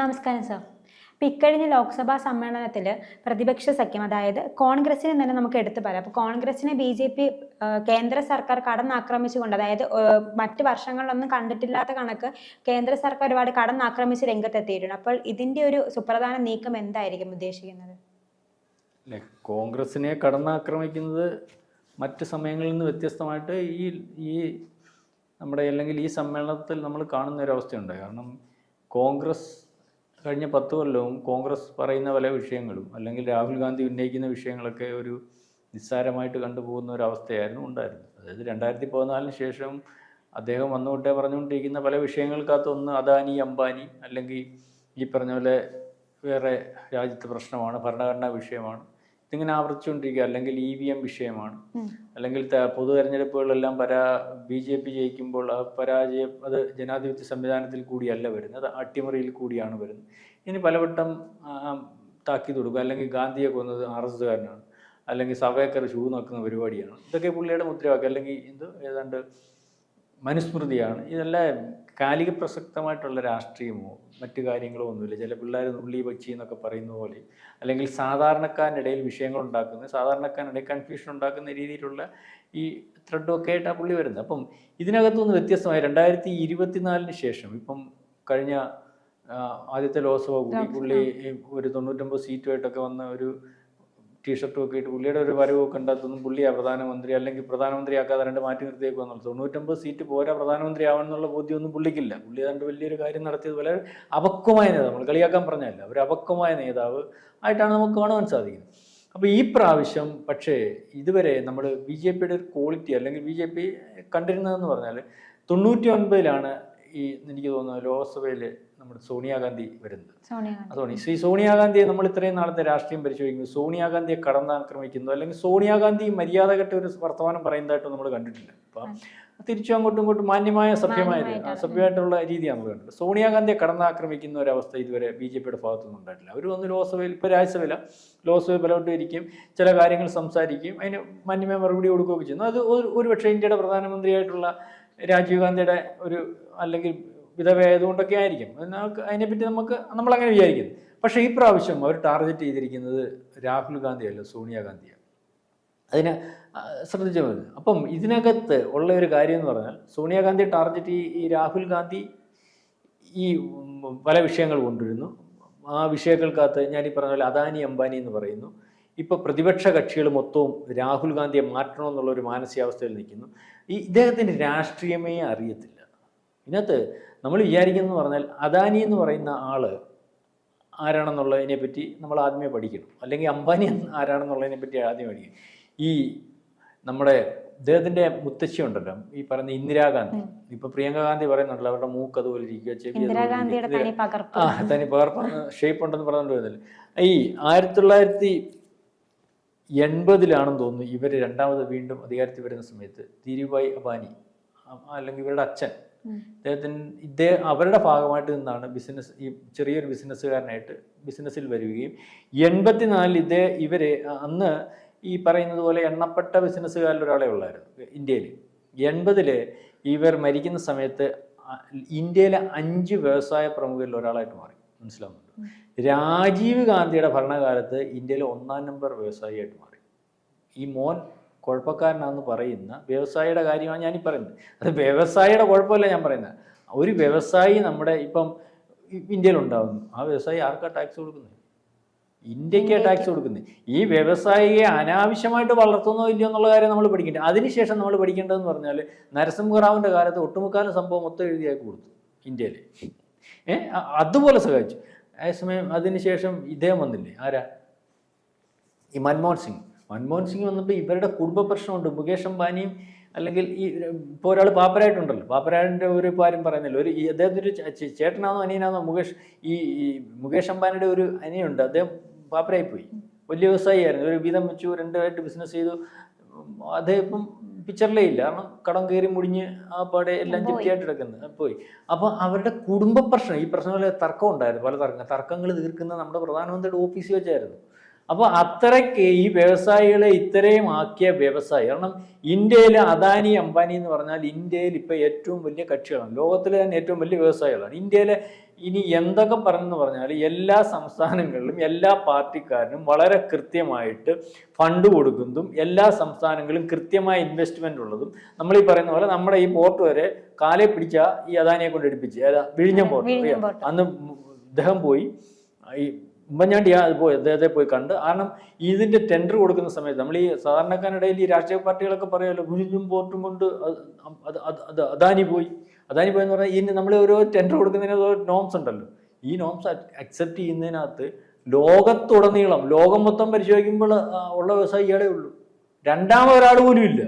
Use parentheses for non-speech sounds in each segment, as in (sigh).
നമസ്കാരം സർ. ഇപ്പം ഇക്കഴിഞ്ഞ ലോക്സഭാ സമ്മേളനത്തിൽ പ്രതിപക്ഷ സഖ്യം അതായത് കോൺഗ്രസിനെ തന്നെ നമുക്ക് എടുത്തു പറയാം. അപ്പോൾ കോൺഗ്രസിനെ ബി ജെ പി കേന്ദ്ര സർക്കാർ കടന്നാക്രമിച്ചുകൊണ്ട് അതായത് മറ്റു വർഷങ്ങളിലൊന്നും കണ്ടിട്ടില്ലാത്ത കണക്ക് കേന്ദ്ര സർക്കാർ ഒരുപാട് കടന്നാക്രമിച്ച് രംഗത്തെത്തിയിട്ടുണ്ട്. അപ്പോൾ ഇതിന്റെ ഒരു സുപ്രധാന നീക്കം എന്തായിരിക്കും ഉദ്ദേശിക്കുന്നത്? കോൺഗ്രസിനെ കടന്നാക്രമിക്കുന്നത് മറ്റ് സമയങ്ങളിൽ നിന്ന് വ്യത്യസ്തമായിട്ട് ഈ ഈ നമ്മുടെ അല്ലെങ്കിൽ ഈ സമ്മേളനത്തിൽ നമ്മൾ കാണുന്ന ഒരു അവസ്ഥയുണ്ട്. കാരണം കോൺഗ്രസ് കഴിഞ്ഞ പത്ത് കൊല്ലവും കോൺഗ്രസ് പറയുന്ന പല വിഷയങ്ങളും അല്ലെങ്കിൽ രാഹുൽ ഗാന്ധി ഉന്നയിക്കുന്ന വിഷയങ്ങളൊക്കെ ഒരു നിസ്സാരമായിട്ട് കണ്ടുപോകുന്ന ഒരു അവസ്ഥയായിരുന്നു ഉണ്ടായിരുന്നത്. അതായത് രണ്ടായിരത്തി പതിനാലിന് ശേഷം അദ്ദേഹം വന്നുകൊണ്ടേ പറഞ്ഞുകൊണ്ടിരിക്കുന്ന പല വിഷയങ്ങൾക്കകത്തൊന്ന് അദാനി അംബാനി അല്ലെങ്കിൽ ഈ പറഞ്ഞ പോലെ വേറെ രാജ്യത്തെ പ്രശ്നമാണ് ഭരണഘടനാ വിഷയമാണ്. ഇതിങ്ങനെ ആവർത്തിച്ചുകൊണ്ടിരിക്കുക. അല്ലെങ്കിൽ ഇ വി എം വിഷയമാണ്. അല്ലെങ്കിൽ പൊതു തെരഞ്ഞെടുപ്പുകളിലെല്ലാം പരാ ബി ജെ പി ജയിക്കുമ്പോൾ ആ പരാജയം അത് ജനാധിപത്യ സംവിധാനത്തിൽ കൂടിയല്ല വരുന്നത്. അത് അട്ടിമറിയിൽ കൂടിയാണ് വരുന്നത്. ഇനി പലവട്ടം താക്കി കൊടുക്കുക. അല്ലെങ്കിൽ ഗാന്ധിയെ കൊന്നത് ആർ എസ് കാരനാണ് അല്ലെങ്കിൽ സവേക്കർ ഷൂ നോക്കുന്ന പരിപാടിയാണ്. ഇതൊക്കെ പുള്ളിയുടെ മുദ്രാവാക്യം. അല്ലെങ്കിൽ എന്ത് ഏതാണ്ട് മനുസ്മൃതിയാണ്. ഇതെല്ലാം കാലിക പ്രസക്തമായിട്ടുള്ള രാഷ്ട്രീയമോ മറ്റു കാര്യങ്ങളോ ഒന്നുമില്ല. ചില പിള്ളേർ ഉള്ളി പക്ഷി എന്നൊക്കെ പറയുന്ന പോലെ അല്ലെങ്കിൽ സാധാരണക്കാരന്റെ ഇടയിൽ വിഷയങ്ങൾ ഉണ്ടാക്കുന്ന സാധാരണക്കാരനിടയിൽ കൺഫ്യൂഷൻ ഉണ്ടാക്കുന്ന രീതിയിലുള്ള ഈ ത്രെഡും ഒക്കെ ആയിട്ടാണ് പുള്ളി വരുന്നത്. അപ്പം ഇതിനകത്തുനിന്ന് വ്യത്യസ്തമായി രണ്ടായിരത്തി ഇരുപത്തിനാലിന് ശേഷം ഇപ്പം കഴിഞ്ഞ ആദ്യത്തെ ലോക്സഭ കൂടി. പുള്ളി ഒരു തൊണ്ണൂറ്റൊമ്പത് സീറ്റുമായിട്ടൊക്കെ വന്ന ഒരു ടീഷർട്ടും ഒക്കെ ഇട്ട് പുള്ളിയുടെ ഒരു വരവൊക്കെ ഉണ്ടാകുന്നതും പുള്ളിയാണ് പ്രധാനമന്ത്രി അല്ലെങ്കിൽ പ്രധാനമന്ത്രിയാക്കാതെ രണ്ട് മാറ്റി നിർത്തിയേക്കുക എന്നുള്ളത് തൊണ്ണൂറ്റൊമ്പത് സീറ്റ് പോരാ പ്രധാനമന്ത്രി ആവണമെന്നുള്ള ബോധ്യമൊന്നും പുള്ളിക്കില്ല. പുള്ളി ഏതാണ്ട് വലിയൊരു കാര്യം നടത്തിയത് വളരെ അപക്വമായ നേതാവ്. നമ്മൾ കളിയാക്കാൻ പറഞ്ഞല്ല ഒരു അപക്വമായ നേതാവ് ആയിട്ടാണ് നമുക്ക് കാണുവാൻ സാധിക്കുന്നത്. അപ്പോൾ ഈ പ്രാവശ്യം പക്ഷേ ഇതുവരെ നമ്മൾ ബി ജെ പിയുടെ ഒരു ക്വാളിറ്റി അല്ലെങ്കിൽ ബി ജെ പി കണ്ടിരുന്നതെന്ന് പറഞ്ഞാൽ തൊണ്ണൂറ്റി ഒൻപതിലാണ് ഈ എനിക്ക് തോന്നുന്നത് ലോക്സഭയിൽ നമ്മുടെ സോണിയാഗാന്ധി വരുന്നത്. സോണി ശ്രീ സോണിയാഗാന്ധിയെ നമ്മൾ ഇത്രയും നാളത്തെ രാഷ്ട്രീയം പരിശോധിക്കുന്നു സോണിയാഗാന്ധിയെ കടന്നാക്രമിക്കുന്നു അല്ലെങ്കിൽ സോണിയാഗാന്ധി മര്യാദ കെട്ട ഒരു വർത്തമാനം പറയുന്നതായിട്ട് നമ്മൾ കണ്ടിട്ടില്ല. അപ്പം തിരിച്ചു അങ്ങോട്ടും ഇങ്ങോട്ടും മാന്യമായ സഭ്യമായ. സഭ്യമായിട്ടുള്ള രീതിയാണ് നമ്മൾ കണ്ടത്. സോണിയാഗാന്ധിയെ കടന്നാക്രമിക്കുന്ന ഒരു അവസ്ഥ ഇതുവരെ ബി ജെ പിയുടെ ഭാഗത്തുനിന്ന് ഉണ്ടായിട്ടില്ല. അവർ വന്ന് ലോക്സഭയിൽ ഇപ്പോൾ രാജ്യസഭയില. ലോക്സഭയിൽ പലവട്ടം ഇരിക്കും ചില കാര്യങ്ങൾ സംസാരിക്കും. അതിന് മാന്യമായ മറുപടി കൊടുക്കുകയൊക്കെ ചെയ്യുന്നു. അത് ഒരു ഒരു പക്ഷേ ഇന്ത്യയുടെ പ്രധാനമന്ത്രിയായിട്ടുള്ള രാജീവ് ഗാന്ധിയുടെ ഒരു അല്ലെങ്കിൽ വിധവയായതുകൊണ്ടൊക്കെ ആയിരിക്കും. അതിനെപ്പറ്റി നമുക്ക് നമ്മളങ്ങനെ വിചാരിക്കുന്നു. പക്ഷേ ഈ പ്രാവശ്യം അവർ ടാർഗറ്റ് ചെയ്തിരിക്കുന്നത് രാഹുൽ ഗാന്ധിയല്ല സോണിയാഗാന്ധിയാണ് അതിന് ശ്രദ്ധിച്ചു മതി. അപ്പം ഇതിനകത്ത് ഉള്ള ഒരു കാര്യം എന്ന് പറഞ്ഞാൽ സോണിയാഗാന്ധി ടാർഗറ്റ് ഈ രാഹുൽ ഗാന്ധി ഈ പല വിഷയങ്ങൾ കൊണ്ടുവരുന്നു. ആ വിഷയങ്ങൾക്കകത്ത് ഞാൻ ഈ പറഞ്ഞ പോലെ അദാനി അംബാനി എന്ന് പറയുന്നു. ഇപ്പോൾ പ്രതിപക്ഷ കക്ഷികൾ മൊത്തവും രാഹുൽ ഗാന്ധിയെ മാറ്റണമെന്നുള്ള ഒരു മാനസികാവസ്ഥയിൽ നിൽക്കുന്നു. ഈ ഇദ്ദേഹത്തിന്റെ രാഷ്ട്രീയമേ അറിയത്തില്ല. ഇതിനകത്ത് നമ്മൾ വിചാരിക്കുന്നത് പറഞ്ഞാൽ അദാനി എന്ന് പറയുന്ന ആൾ ആരാണെന്നുള്ളതിനെ പറ്റി നമ്മൾ ആദ്യമേ പഠിക്കണം. അല്ലെങ്കിൽ അംബാനി ആരാണെന്നുള്ളതിനെ പറ്റി ആദ്യം പഠിക്കണം. ഈ നമ്മുടെ അദ്ദേഹത്തിന്റെ മുത്തശ്ശി ഉണ്ടല്ലോ. ഈ പറയുന്ന ഇന്ദിരാഗാന്ധി. ഇപ്പൊ പ്രിയങ്ക ഗാന്ധി പറയുന്നുണ്ടല്ലോ അവരുടെ മൂക്ക് അതുപോലെ ഇരിക്കുക ചെവി ആ തനി പകർപ്പാണ് ഷേപ്പ് ഉണ്ടെന്ന് പറഞ്ഞുകൊണ്ട് വരുന്നില്ല. ഈ ആയിരത്തി തൊള്ളായിരത്തി എൺപതിലാണെന്ന് തോന്നുന്നു ഇവർ രണ്ടാമത് വീണ്ടും അധികാരത്തിൽ വരുന്ന സമയത്ത് ധീരുഭായ് അബാനി അല്ലെങ്കിൽ ഇവരുടെ അച്ഛൻ ഉം. ഇദ്ദേഹത്തിന് ഇദ്ദേഹം അവരുടെ ഭാഗമായിട്ട് നിന്നാണ് ബിസിനസ് ഈ ചെറിയൊരു ബിസിനസ്സുകാരനായിട്ട് ബിസിനസ്സിൽ വരികയും. എൺപത്തിനാലിൽ ഇതേ ഇവരെ അന്ന് ഈ പറയുന്നത് പോലെ എണ്ണപ്പെട്ട ബിസിനസ്സുകാരിൽ ഒരാളെ ഉള്ളായിരുന്നു ഇന്ത്യയിൽ. എൺപതിൽ ഇവർ മരിക്കുന്ന സമയത്ത് ഇന്ത്യയിലെ അഞ്ച് വ്യവസായ പ്രമുഖരിൽ ഒരാളായിട്ട് മാറി. മനസ്സിലാവുന്നുണ്ട്? രാജീവ് ഗാന്ധിയുടെ ഭരണകാലത്ത് ഇന്ത്യയിലെ ഒന്നാം നമ്പർ വ്യവസായിയായിട്ട് മാറി. ഈ മോൻ കുഴപ്പക്കാരനാണെന്ന് പറയുന്ന വ്യവസായിയുടെ കാര്യമാണ് ഞാനീ പറയുന്നത്. അത് വ്യവസായിയുടെ കുഴപ്പമല്ല ഞാൻ പറയുന്നത്. ഒരു വ്യവസായി നമ്മുടെ ഇപ്പം ഇന്ത്യയിലുണ്ടാകുന്നു ആ വ്യവസായി ആർക്കാ ടാക്സ് കൊടുക്കുന്നത്? ഇന്ത്യയ്ക്ക് ടാക്സ് കൊടുക്കുന്നത്. ഈ വ്യവസായിയെ അനാവശ്യമായിട്ട് വളർത്തുന്നോ ഇല്ലയോ എന്നുള്ള കാര്യം നമ്മൾ പഠിക്കേണ്ടത് അതിനുശേഷം നമ്മൾ പഠിക്കേണ്ടതെന്ന് പറഞ്ഞാൽ നരസിംഹറാവിന്റെ കാലത്ത് ഒട്ടുമുക്കാലും സംഭവം മൊത്തം എഴുതിയാക്കി കൊടുത്തു ഇന്ത്യയിൽ. ഏ അതുപോലെ സഹായിച്ചു. അതേസമയം അതിനുശേഷം ഇദ്ദേഹം വന്നില്ലേ? ആരാ? ഈ മൻമോഹൻ സിംഗ്. മൻമോഹൻ സിംഗ് വന്നപ്പോൾ ഇവരുടെ കുടുംബ പ്രശ്നമുണ്ട്. മുകേഷ് അംബാനിയും അല്ലെങ്കിൽ ഈ ഇപ്പോൾ ഒരാൾ പാപ്പരായിട്ടുണ്ടല്ലോ. പാപ്പരായന്റെ ഒരു കാര്യം പറയുന്നില്ല. ഒരു ഈ അദ്ദേഹത്തിന്റെ ചേട്ടനാണോ അനിയനാണോ മുകേഷ് ഈ മുകേഷ് അംബാനിയുടെ ഒരു അനിയുണ്ട്. അദ്ദേഹം പാപ്പരായി പോയി വലിയ വ്യവസായിയായിരുന്നു. ഒരു വീതം വെച്ചു രണ്ടായിട്ട് ബിസിനസ് ചെയ്തു. അദ്ദേഹം ഇപ്പം പിക്ചറിലേ ഇല്ല. കാരണം കടം കയറി മുടിഞ്ഞ് ആ പാടെ എല്ലാം പോയി. ചിട്ടിയായിട്ട് കിടക്കുന്നത് പോയി. അപ്പോൾ അവരുടെ കുടുംബ പ്രശ്നം ഈ പ്രശ്നങ്ങളിൽ തർക്കം ഉണ്ടായിരുന്നു. പല തർക്കം തർക്കങ്ങൾ തീർക്കുന്ന നമ്മുടെ പ്രധാനമന്ത്രിയുടെ ഓഫീസിൽ വെച്ചായിരുന്നു. അപ്പോൾ അത്രയ്ക്ക് ഈ വ്യവസായികളെ ഇത്രയും ആക്കിയ വ്യവസായി. കാരണം ഇന്ത്യയിൽ അദാനി അംബാനി എന്ന് പറഞ്ഞാൽ ഇന്ത്യയിൽ ഇപ്പോൾ ഏറ്റവും വലിയ കക്ഷികളാണ്. ലോകത്തിലെ തന്നെ ഏറ്റവും വലിയ വ്യവസായികളാണ്. ഇന്ത്യയിലെ ഇനി എന്തൊക്കെ പറഞ്ഞെന്ന് പറഞ്ഞാൽ എല്ലാ സംസ്ഥാനങ്ങളിലും എല്ലാ പാർട്ടിക്കാരനും വളരെ കൃത്യമായിട്ട് ഫണ്ട് കൊടുക്കുന്നതും എല്ലാ സംസ്ഥാനങ്ങളിലും കൃത്യമായ ഇൻവെസ്റ്റ്മെന്റ് ഉള്ളതും നമ്മൾ ഈ പറയുന്ന പോലെ നമ്മുടെ ഈ പോർട്ട് വരെ കാലെ പിടിച്ച ഈ അദാനിയെ കൊണ്ട് എടുപ്പിച്ച് ഏതാ വിഴിഞ്ഞം പോർട്ട് പോർട്ട്. അന്ന് ഇദ്ദേഹം പോയി ഈ ഉമ്മൻചാണ്ടി പോയി അദ്ദേഹത്തെ പോയി കണ്ട്. കാരണം ഇതിന്റെ ടെൻഡർ കൊടുക്കുന്ന സമയത്ത് നമ്മൾ ഈ സാധാരണക്കാരുടെ ഈ രാഷ്ട്രീയ പാർട്ടികളൊക്കെ പറയുമല്ലോ ഗുരുജും പോർട്ടും കൊണ്ട് അത് അദാനി പോയി. അദാനി പോയി എന്ന് പറഞ്ഞാൽ ഇനി നമ്മൾ ഓരോ ടെൻഡർ കൊടുക്കുന്നതിന് ഓരോ നോംസ് ഉണ്ടല്ലോ. ഈ നോംസ് അക്സെപ്റ്റ് ചെയ്യുന്നതിനകത്ത് ലോകത്തുടനീളം ലോകം മൊത്തം പരിശോധിക്കുമ്പോൾ ഉള്ള വ്യവസായി ഇയാളേ ഉള്ളൂ. രണ്ടാമത് ഒരാൾ പോലും ഇല്ല.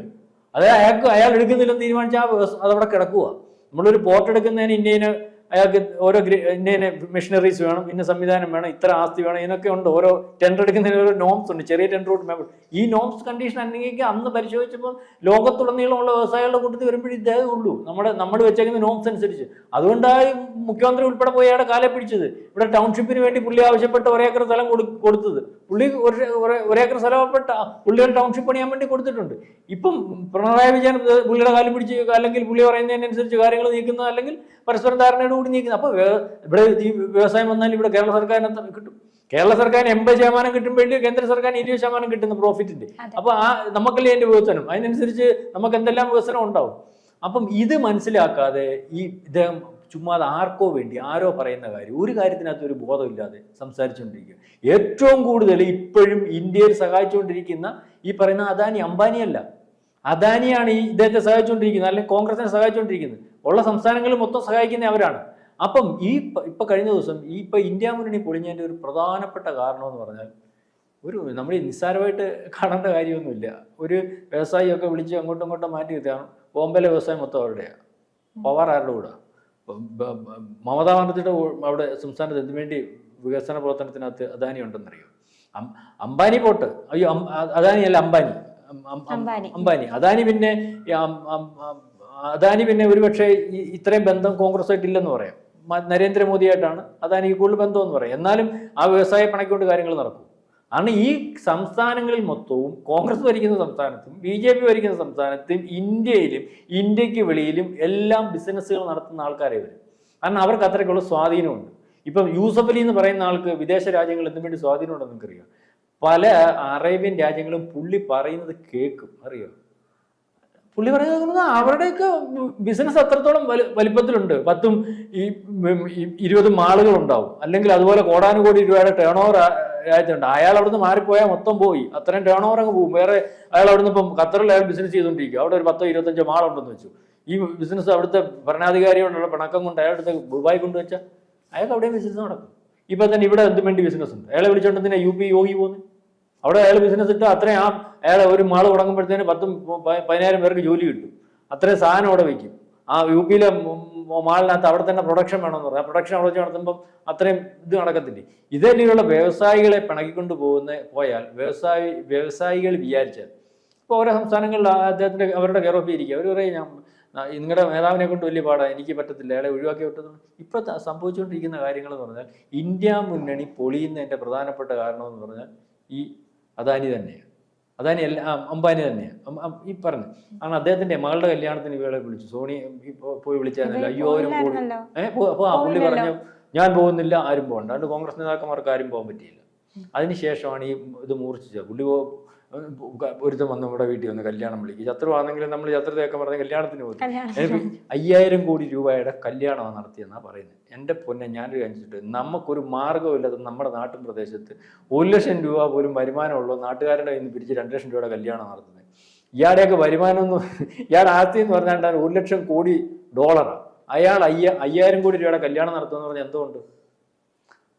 അതായത് അയാൾക്ക് അയാൾ എടുക്കുന്നില്ലെന്ന് തീരുമാനിച്ചാൽ അതവിടെ കിടക്കുക നമ്മളൊരു പോർട്ട് എടുക്കുന്നതിന് ഇന്ന അയാൾക്ക് ഓരോ ഇന്ന മെഷീനറീസ് വേണം ഇന്ന സംവിധാനം വേണം ഇത്ര ആസ്തി വേണം ഇതിനൊക്കെ ഉണ്ട്. ഓരോ ടെൻഡർ എടുക്കുന്നതിന് ഓരോ നോംസ് ഉണ്ട്. ചെറിയ ടെൻഡർ മെമ്പർ ഈ നോംസ് കണ്ടീഷൻ അല്ലെങ്കിൽ അന്ന് പരിശോധിച്ചപ്പോൾ ലോകത്തുടനീളമുള്ള വ്യവസായികളുടെ കൂട്ടത്തിൽ വരുമ്പോഴേ ഇതേ ഉള്ളൂ. നമ്മുടെ നമ്മൾ വെച്ചേക്കുന്ന നോംസ് അനുസരിച്ച്. അതുകൊണ്ടാണ് മുഖ്യമന്ത്രി ഉൾപ്പെടെ പോയി അയാളെ കാലെ പിടിച്ചത്. ഇവിടെ ടൗൺഷിപ്പിന് വേണ്ടി പുള്ളി ആവശ്യപ്പെട്ട ഒരേക്കർ സ്ഥലം കൊടു കൊടുത്തത്. പുള്ളി ഒരു ഒരു- ഒരേക്കർ സ്ഥലപ്പെട്ട പുള്ളിയുടെ ടൗൺഷിപ്പ് പണിയാൻ വേണ്ടി കൊടുത്തിട്ടുണ്ട്. ഇപ്പം പിണറായി വിജയൻ പുള്ളിയുടെ കാലം പിടിച്ച് അല്ലെങ്കിൽ പുള്ളി പറയുന്നതിനനുസരിച്ച് കാര്യങ്ങൾ നീക്കുന്നത് അല്ലെങ്കിൽ പരസ്പരം ധാരണയോട് കൂടി നീക്കുന്നത് അപ്പോൾ ഇവിടെ ഈ വ്യവസായം വന്നാൽ ഇവിടെ കേരള സർക്കാരിന് കിട്ടും. കേരള സർക്കാരിന് എൺപത് ശതമാനം കിട്ടുമ്പോഴേ കേന്ദ്ര സർക്കാരിന് ഇരുപത് ശതമാനം കിട്ടുന്ന പ്രോഫിറ്റിന്റെ അപ്പോൾ അപ്പൊ ആ നമുക്കല്ലേ അതിന്റെ വികസനം? അതിനനുസരിച്ച് നമുക്ക് എന്തെല്ലാം വികസനം ഉണ്ടാവും? അപ്പം ഇത് മനസ്സിലാക്കാതെ ഈ ഇദ്ദേഹം ചുമ്മാതെ ആർക്കോ വേണ്ടി ആരോ പറയുന്ന കാര്യം ഒരു കാര്യത്തിനകത്ത് ഒരു ബോധമില്ലാതെ സംസാരിച്ചുകൊണ്ടിരിക്കുക ഏറ്റവും കൂടുതൽ ഇപ്പോഴും ഇന്ത്യയിൽ സഹായിച്ചുകൊണ്ടിരിക്കുന്ന ഈ പറയുന്ന അദാനി അംബാനിയല്ല. അദാനിയാണ് ഈ ഇദ്ദേഹത്തെ സഹായിച്ചുകൊണ്ടിരിക്കുന്നത് അല്ലെങ്കിൽ കോൺഗ്രസിനെ സഹായിച്ചുകൊണ്ടിരിക്കുന്നത്. ഉള്ള സംസ്ഥാനങ്ങളിൽ മൊത്തം സഹായിക്കുന്ന അവരാണ്. അപ്പം ഈ ഇപ്പം കഴിഞ്ഞ ദിവസം ഈ ഇപ്പൊ ഇന്ത്യ മുന്നണി പൊളിഞ്ഞതിന്റെ ഒരു പ്രധാനപ്പെട്ട കാരണം എന്ന് പറഞ്ഞാൽ ഒരു നമ്മൾ നിസ്സാരമായിട്ട് കാണേണ്ട കാര്യമൊന്നുമില്ല. ഒരു വ്യവസായിയൊക്കെ വിളിച്ച് അങ്ങോട്ടും ഇങ്ങോട്ടും മാറ്റി നിർത്തിയാണ് ബോംബെയിലെ വ്യവസായം മൊത്തം അവരുടെയാണ് പവർ ആരുടെ കൂടെ? മമതാ ബാനർജിയുടെ അവിടെ സംസ്ഥാനത്ത് എന്തിനു വേണ്ടി വികസന പ്രവർത്തനത്തിനകത്ത് അദാനി ഉണ്ടെന്നറിയോ? അംബാനി പോട്ട്. അയ്യോ അദാനി അല്ല അംബാനി. അംബാനി. അദാനി പിന്നെ അദാനി പിന്നെ ഒരുപക്ഷെ ഇത്രയും ബന്ധം കോൺഗ്രസ്സായിട്ട് ഇല്ലെന്ന് പറയാം നരേന്ദ്രമോദിയായിട്ടാണ് അദാനിക്ക് കൂടുതൽ ബന്ധം എന്ന് പറയാം. എന്നാലും ആ വ്യവസായ പണക്കൊണ്ട് കാര്യങ്ങൾ നടക്കും. കാരണം ഈ സംസ്ഥാനങ്ങളിൽ മൊത്തവും കോൺഗ്രസ് ഭരിക്കുന്ന സംസ്ഥാനത്തും ബി ജെ പി ഭരിക്കുന്ന സംസ്ഥാനത്തും ഇന്ത്യയിലും ഇന്ത്യയ്ക്ക് വെളിയിലും എല്ലാം ബിസിനസ്സുകൾ നടത്തുന്ന ആൾക്കാരെ വരും കാരണം അവർക്ക് അത്രയ്ക്കുള്ള സ്വാധീനമുണ്ട്. ഇപ്പം യൂസഫ് അലി എന്ന് പറയുന്ന ആൾക്ക് വിദേശ രാജ്യങ്ങളിൽ എന്തിനു വേണ്ടി സ്വാധീനമുണ്ടെന്ന് നിങ്ങൾക്കറിയാം? പല അറേബ്യൻ രാജ്യങ്ങളും പുള്ളി പറയുന്നത് കേൾക്കും. അറിയോ? പുള്ളി പറയുന്നത് അവരുടെയൊക്കെ ബിസിനസ് അത്രത്തോളം വലി വലിപ്പത്തിലുണ്ട്. പത്തും ഈ ഇരുപത് മാളുകൾ ഉണ്ടാവും അല്ലെങ്കിൽ അതുപോലെ കോടാനുകോടി രൂപയുടെ ടേൺ ഓവർ രാജ്യത്തുണ്ട് അയാൾ അവിടുന്ന് മാറിപ്പോയാൽ മൊത്തം പോയി. അത്രയും ടേൺ ഓവർ അങ്ങ് പോകും. വേറെ അയാൾ അവിടുന്ന് ഇപ്പം ഖത്തറിൽ അയാൾ ബിസിനസ് ചെയ്തുകൊണ്ടിരിക്കും. അവിടെ ഒരു പത്തോ ഇരുപത്തഞ്ചോ മാളുണ്ടെന്ന് വെച്ചു. ഈ ബിസിനസ് അവിടുത്തെ ഭരണാധികാരിയോടുള്ള പിണക്കം കൊണ്ട് അയാളുടെ ദുബായ് കൊണ്ടുവച്ചാൽ അയാൾക്ക് അവിടെയും ബിസിനസ് നടക്കും. ഇപ്പം തന്നെ ഇവിടെ എന്തും വേണ്ടി ബിസിനസ് ഉണ്ട്. അയാളെ വിളിച്ചോണ്ടെന്തിനാ യു പി യോഗി പോകുന്നത് അവിടെ അയാൾ ബിസിനസ് ഇട്ട് അത്രയും ആ അയാൾ ഒരു മാൾ തുടങ്ങുമ്പോഴത്തേന് പത്തും പതിനായിരം പേർക്ക് ജോലി കിട്ടും. അത്രയും സാധനം അവിടെ വയ്ക്കും ആ യു പിയിലെ മാളിനകത്ത് അവിടെ തന്നെ പ്രൊഡക്ഷൻ വേണമെന്ന് പറയാം. പ്രൊഡക്ഷൻ അവിടെ വെച്ച് നടത്തുമ്പം അത്രയും ഇത് നടക്കത്തില്ലേ. ഇതേപോലെയുള്ള വ്യവസായികളെ പിണക്കിക്കൊണ്ട് പോകുന്ന പോയാൽ വ്യവസായി വ്യവസായികൾ വിചാരിച്ചാൽ ഇപ്പോൾ ഓരോ സംസ്ഥാനങ്ങളിൽ അദ്ദേഹത്തിന്റെ അവരുടെ കെയർ ഓഫ് ഇരിക്കുക. അവർ പറയും ഞാൻ നിങ്ങളുടെ നേതാവിനെ കൊണ്ട് വലിയ പാടാണ് എനിക്ക് പറ്റത്തില്ല. അയാളെ ഒഴിവാക്കി വിട്ടത് ഇപ്പൊ ത- സംഭവിച്ചുകൊണ്ടിരിക്കുന്ന കാര്യങ്ങൾ എന്ന് പറഞ്ഞാൽ ഇന്ത്യ മുന്നണി പൊളിയുന്നതിന്റെ പ്രധാനപ്പെട്ട കാരണം എന്ന് പറഞ്ഞാൽ ഈ അദാനി തന്നെയാണ്. അദാനി അല്ല അംബാനി തന്നെയാണ്. ഈ പറഞ്ഞു. ആണ് അദ്ദേഹത്തിന്റെ മകളുടെ കല്യാണത്തിന് ഇവളെ വിളിച്ചു. സോണി പോയി വിളിച്ചായിരുന്നല്ലോ. അയ്യോ അവരും കൂടി. ഏഹ് അപ്പോൾ ആ പുള്ളി പറഞ്ഞു ഞാൻ പോകുന്നില്ല ആരും പോകണ്ട. അതുകൊണ്ട് കോൺഗ്രസ് നേതാക്കന്മാർക്ക് ആരും പോകാൻ പറ്റിയില്ല. അതിനുശേഷമാണ് ഈ ഇത് മൂർച്ഛിച്ചത്. പുള്ളി പോ ഒരുത്തം വന്ന് നമ്മുടെ വീട്ടിൽ വന്ന് കല്യാണം വിളിക്കും. ശത്രുവാണെങ്കിലും നമ്മൾ ശത്രുതയൊക്കെ പറഞ്ഞ കല്യാണത്തിന് പോകും അയ്യായിരം കോടി രൂപയുടെ കല്യാണമാണ് നടത്തിയെന്നാണ് പറയുന്നത്. എന്റെ പൊന്നെ ഞാനൊരു കാണിച്ചിട്ട് നമുക്കൊരു മാർഗമില്ലാതെ നമ്മുടെ നാട്ടിൻ പ്രദേശത്ത് ഒരു ലക്ഷം രൂപ പോലും വരുമാനമുള്ള നാട്ടുകാരുടെ കയ്യിൽ നിന്ന് പിരിച്ച് രണ്ട് ലക്ഷം രൂപയുടെ കല്യാണം നടത്തുന്നത്. ഇയാളുടെയൊക്കെ വരുമാനം എന്ന് (laughs) ഇയാൾ ആസ്തി എന്ന് പറഞ്ഞാൽ ഒരു ലക്ഷം കോടി ഡോളറാണ്. അയാൾ അയ്യ അയ്യായിരം കോടി രൂപയുടെ കല്യാണം നടത്തുമെന്ന് പറഞ്ഞാൽ എന്തുകൊണ്ട്?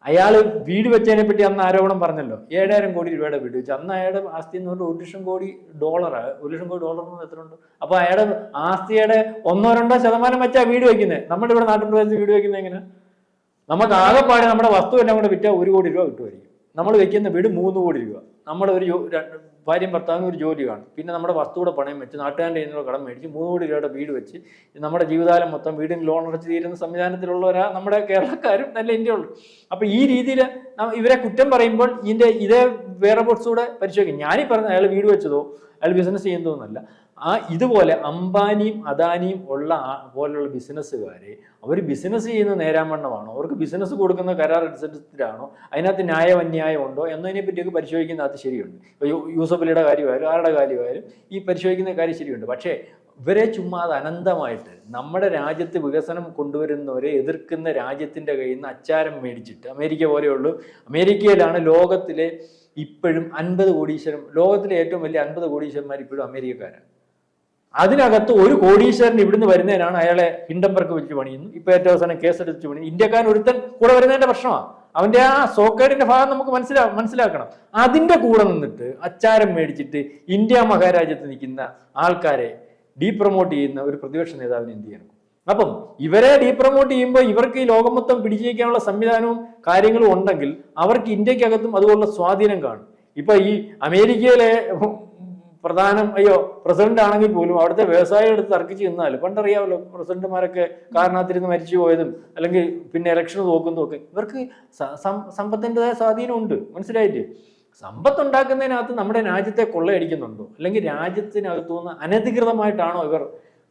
അയാൾ വീട് വെച്ചതിനെ പറ്റി അന്ന് ആരോപണം പറഞ്ഞല്ലോ. ഏഴായിരം കോടി രൂപയുടെ വീട് വെച്ചു. അന്ന് അയാളുടെ ആസ്തി എന്ന് പറഞ്ഞാൽ ഒരു ലക്ഷം കോടി ഡോളർ ഒരു ലക്ഷം കോടി ഡോളർ എന്ന് എത്ര ഉണ്ട്? അപ്പൊ അയാളുടെ ആസ്തിയുടെ ഒന്നോ രണ്ടോ ശതമാനം വെച്ചാ വീട് വെക്കുന്നത് നമ്മുടെ ഇവിടെ നാട്ടിൻ പ്രദേശത്ത് വീട് വെക്കുന്നത് എങ്ങനെ? നമുക്ക് ആകെപ്പാടെ നമ്മുടെ വസ്തു എല്ലാം കൂടെ വിറ്റാൽ ഒരു കോടി രൂപ കിട്ടുമായിരിക്കും നമ്മൾ വെക്കുന്ന വീട് മൂന്ന് കോടി രൂപ. നമ്മുടെ ഒരു ഭാര്യയും ഭർത്താവിനും ഒരു ജോലി കാണും. പിന്നെ നമ്മുടെ വസ്തുവിടെ പണയം വെച്ച് നാട്ടുകാരുടെ കയ്യിലുള്ള കടം മേടിച്ച് മൂന്ന് കോടി രൂപയുടെ വീട് വെച്ച് നമ്മുടെ ജീവിതകാലം മൊത്തം വീടിന് ലോൺ അടച്ച് തീരുന്ന സംവിധാനത്തിലുള്ളവരാ നമ്മുടെ കേരളക്കാരും നല്ല ഇന്ത്യ ഉള്ളു അപ്പൊ ഈ രീതിയിൽ ഇവരെ കുറ്റം പറയുമ്പോൾ ഇതിന്റെ ഇതേ വേറെ കൂടെ പരിശോധിക്കും. ഞാനീ പറഞ്ഞ അയാൾ വീട് വെച്ചതോ അയാൾ ബിസിനസ് ചെയ്യുന്നതോ എന്നല്ല ആ ഇതുപോലെ അംബാനിയും അദാനിയും ഉള്ള പോലുള്ള ബിസിനസ്സുകാരെ അവർ ബിസിനസ് ചെയ്യുന്ന നേരാമണ്ണമാണോ? അവർക്ക് ബിസിനസ് കൊടുക്കുന്ന കരാർ അനുസരിച്ചിട്ടാണോ? അതിനകത്ത് ന്യായം അന്യായം ഉണ്ടോ? എന്നതിനെ പറ്റിയൊക്കെ അത് ശരിയുണ്ട്. ഇപ്പോൾ യൂസഫലിയുടെ കാര്യമായാലും ആരുടെ കാര്യമായാലും ഈ പരിശോധിക്കുന്ന കാര്യം ശരിയുണ്ട്. പക്ഷേ ഇവരെ ചുമ്മാ അത് അനന്തമായിട്ട് നമ്മുടെ രാജ്യത്ത് വികസനം കൊണ്ടുവരുന്നവരെ എതിർക്കുന്ന രാജ്യത്തിന്റെ കയ്യിൽ നിന്ന് അച്ചാരം മേടിച്ചിട്ട് അമേരിക്ക പോലെയുള്ളൂ അമേരിക്കയിലാണ് ലോകത്തിലെ ഇപ്പോഴും അൻപത് കോടീശ്വരം ലോകത്തിലെ ഏറ്റവും വലിയ അൻപത് കോടീശ്വരന്മാർ ഇപ്പോഴും അമേരിക്കക്കാരാണ്. അതിനകത്ത് ഒരു കോടീശ്വരൻ ഇവിടുന്ന് വരുന്നതിനാണ് അയാളെ ഹിൻഡംബർഗ് വിളിച്ച് പണിയുന്നു. ഇപ്പൊ ഏറ്റവും അവസാനം കേസെടുത്ത് പണി ഇന്ത്യക്കാരൻ ഒരുത്തൻ കൂടെ വരുന്നതിന്റെ പ്രശ്നമാണ് അവന്റെ ആ സോക്കേടിന്റെ ഭാഗം നമുക്ക് മനസ്സിലാ മനസ്സിലാക്കണം. അതിന്റെ കൂടെ നിന്നിട്ട് അച്ചാരം മേടിച്ചിട്ട് ഇന്ത്യ മഹാരാജ്യത്ത് നിൽക്കുന്ന ആൾക്കാരെ ഡീപ്രൊമോട്ട് ചെയ്യുന്ന ഒരു പ്രതിപക്ഷ നേതാവിന് എന്ത് ചെയ്യണം? അപ്പം ഇവരെ ഡീപ്രൊമോട്ട് ചെയ്യുമ്പോൾ ഇവർക്ക് ഈ ലോകം മൊത്തം പിടിച്ചിരിക്കാനുള്ള സംവിധാനവും കാര്യങ്ങളും ഉണ്ടെങ്കിൽ അവർക്ക് ഇന്ത്യക്കകത്തും അതുപോലുള്ള സ്വാധീനം കാണും. ഇപ്പൊ ഈ അമേരിക്കയിലെ പ്രധാനം അയ്യോ പ്രസിഡന്റ് ആണെങ്കിൽ പോലും അവിടുത്തെ വ്യവസായം എടുത്ത് തർക്കിച്ച് നിന്നാൽ പണ്ടറിയാമല്ലോ പ്രസിഡന്റുമാരൊക്കെ കാരണത്തിരുന്ന് മരിച്ചു പോയതും അല്ലെങ്കിൽ പിന്നെ ഇലക്ഷൻ തോക്കുന്നതും ഒക്കെ. ഇവർക്ക് സമ്പത്തിന്റെതായ സ്വാധീനം സമ്പത്തിന്റെതായ സ്വാധീനമുണ്ട്. മനസ്സിലായില്ലേ? സമ്പത്ത് ഉണ്ടാക്കുന്നതിനകത്ത് നമ്മുടെ രാജ്യത്തെ കൊള്ളയടിക്കുന്നുണ്ടോ? അല്ലെങ്കിൽ രാജ്യത്തിനകത്തു നിന്ന് അനധികൃതമായിട്ടാണോ ഇവർ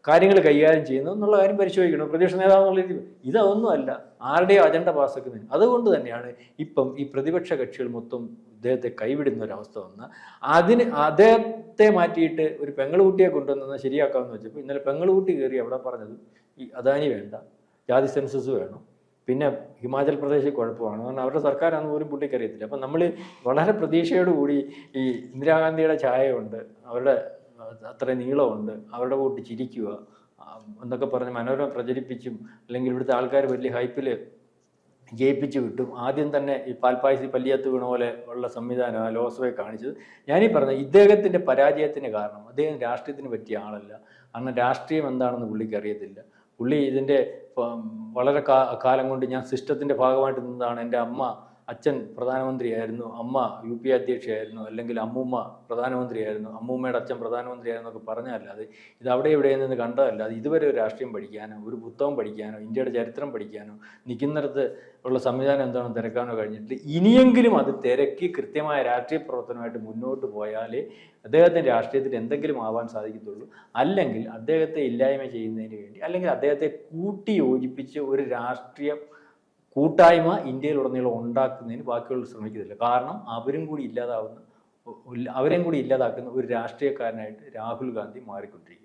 കാര്യങ്ങൾ കൈകാര്യം ചെയ്യുന്നത് എന്നുള്ള കാര്യം പരിശോധിക്കണം. പ്രതിപക്ഷ നേതാവ് എന്നുള്ള രീതിയിൽ ഇതൊന്നുമല്ല. ആരുടെയോ അജണ്ട പാസ്സാക്കുന്നതിന് അതുകൊണ്ട് തന്നെയാണ് ഇപ്പം ഈ പ്രതിപക്ഷ കക്ഷികൾ മൊത്തം ഇദ്ദേഹത്തെ കൈവിടുന്ന ഒരവസ്ഥ വന്ന് അതിന് അദ്ദേഹത്തെ മാറ്റിയിട്ട് ഒരു പെങ്ങളുകുട്ടിയെ കൊണ്ടുവന്നത് ശരിയാക്കാമെന്ന് വെച്ചപ്പോൾ ഇന്നലെ പെങ്ങളുകുട്ടി കയറി അവിടെ പറഞ്ഞത് ഈ അദാനി വേണ്ട ജാതി സെൻസസ് വേണം പിന്നെ ഹിമാചൽ പ്രദേശിൽ കുഴപ്പമാണ് കാരണം അവരുടെ സർക്കാരാണെന്ന് പോലും പുള്ളിക്ക് അറിയത്തില്ല അപ്പം നമ്മൾ വളരെ പ്രതീക്ഷയോടുകൂടി ഈ ഇന്ദിരാഗാന്ധിയുടെ ഛായയുണ്ട് അവരുടെ അത്ര നീളമുണ്ട് അവരുടെ കൂട്ടി ചിരിക്കുക എന്നൊക്കെ പറഞ്ഞ് മനോരമ പ്രചരിപ്പിച്ചും അല്ലെങ്കിൽ ഇവിടുത്തെ ആൾക്കാർ വലിയ ഹൈപ്പിൽ ജയിപ്പിച്ചു വിട്ടും ആദ്യം തന്നെ ഈ പാൽപ്പായസി പല്ലിയത്ത് വീണ പോലെ ഉള്ള സംവിധാനം ആ ലോക്സഭയെ കാണിച്ചത്. ഞാനീ പറഞ്ഞ ഇദ്ദേഹത്തിന്റെ പരാജയത്തിന് കാരണം അദ്ദേഹം രാഷ്ട്രീയത്തിന് പറ്റിയ ആളല്ല. അന്ന് രാഷ്ട്രീയം എന്താണെന്ന് പുള്ളിക്ക് അറിയത്തില്ല. പുള്ളി ഇതിന്റെ വളരെ കാലം കൊണ്ട് ഞാൻ സിസ്റ്റത്തിന്റെ ഭാഗമായിട്ട് നിന്നതാണ് എന്റെ അമ്മ. അച്ഛൻ പ്രധാനമന്ത്രിയായിരുന്നു അമ്മ യു പി അധ്യക്ഷയായിരുന്നു അല്ലെങ്കിൽ അമ്മൂമ്മ പ്രധാനമന്ത്രിയായിരുന്നു അമ്മൂമ്മയുടെ അച്ഛൻ പ്രധാനമന്ത്രിയായിരുന്നു എന്നൊക്കെ പറഞ്ഞതല്ലാതെ ഇത് അവിടെ ഇവിടെ നിന്ന് കണ്ടതല്ലാതെ ഇതുവരെ ഒരു രാഷ്ട്രീയം പഠിക്കാനോ ഒരു പുസ്തകം പഠിക്കാനോ ഇന്ത്യയുടെ ചരിത്രം പഠിക്കാനോ നിൽക്കുന്നിടത്ത് ഉള്ള സംവിധാനം എന്താണെന്ന് തിരക്കാനോ കഴിഞ്ഞിട്ടില്ല. ഇനിയെങ്കിലും അത് തിരക്കി കൃത്യമായ രാഷ്ട്രീയ പ്രവർത്തനമായിട്ട് മുന്നോട്ട് പോയാലേ അദ്ദേഹത്തിന്റെ രാഷ്ട്രീയത്തിൽ എന്തെങ്കിലും ആവാൻ സാധിക്കത്തുള്ളൂ. അല്ലെങ്കിൽ അദ്ദേഹത്തെ ഇല്ലായ്മ ചെയ്യുന്നതിന് വേണ്ടി അല്ലെങ്കിൽ അദ്ദേഹത്തെ കൂട്ടി യോജിപ്പിച്ച് ഒരു രാഷ്ട്രീയ കൂട്ടായ്മ ഇന്ത്യയിലുടനീളം ഉണ്ടാക്കുന്നതിന് ബാക്കിയുള്ളവർ ശ്രമിക്കുന്നില്ല. കാരണം അവരും കൂടി ഇല്ലാതാവുന്ന അവരെയും കൂടി ഇല്ലാതാക്കുന്ന ഒരു രാഷ്ട്രീയക്കാരനായിട്ട് രാഹുൽ ഗാന്ധി മാറിക്കൊണ്ടിരിക്കും